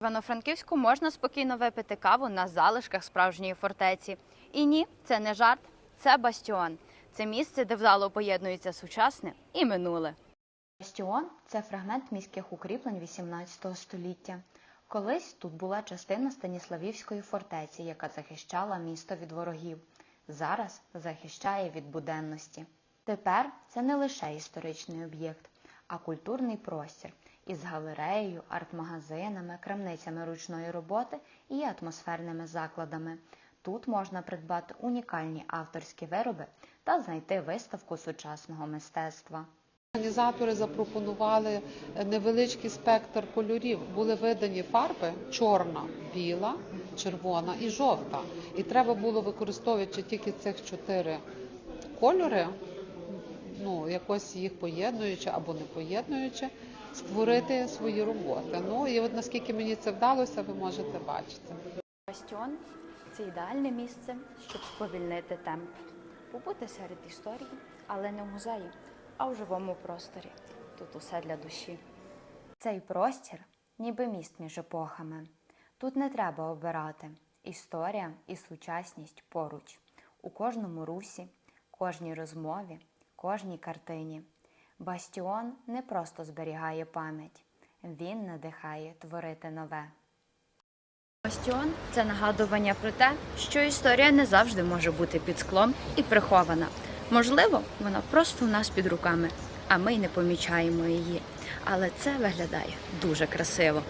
Івано-Франківську можна спокійно випити каву на залишках справжньої фортеці. І ні, це не жарт, це бастіон. Це місце, де вдало поєднується сучасне і минуле. Бастіон це фрагмент міських укріплень XVIII століття. Колись тут була частина Станіславівської фортеці, яка захищала місто від ворогів. Зараз захищає від буденності. Тепер це не лише історичний об'єкт, а культурний простір із галереєю, арт-магазинами, крамницями ручної роботи і атмосферними закладами. Тут можна придбати унікальні авторські вироби та знайти виставку сучасного мистецтва. Організатори запропонували невеличкий спектр кольорів. Були видані фарби чорна, біла, червона і жовта. І треба було використовуючи тільки цих чотири кольори, ну якось їх поєднуючи або не поєднуючи, створити свої роботи. Ну і от наскільки мені це вдалося, ви можете бачити. Бастіон це ідеальне місце, щоб сповільнити темп, побути серед історії, але не в музеї, а в живому просторі. Тут усе для душі. Цей простір ніби міст між епохами. Тут не треба обирати історія і сучасність поруч у кожному русі, кожній розмові, кожній картині. Бастіон не просто зберігає пам'ять, він надихає творити нове. Бастіон це нагадування про те, що історія не завжди може бути під склом і прихована. Можливо, вона просто у нас під руками, а ми й не помічаємо її. Але це виглядає дуже красиво.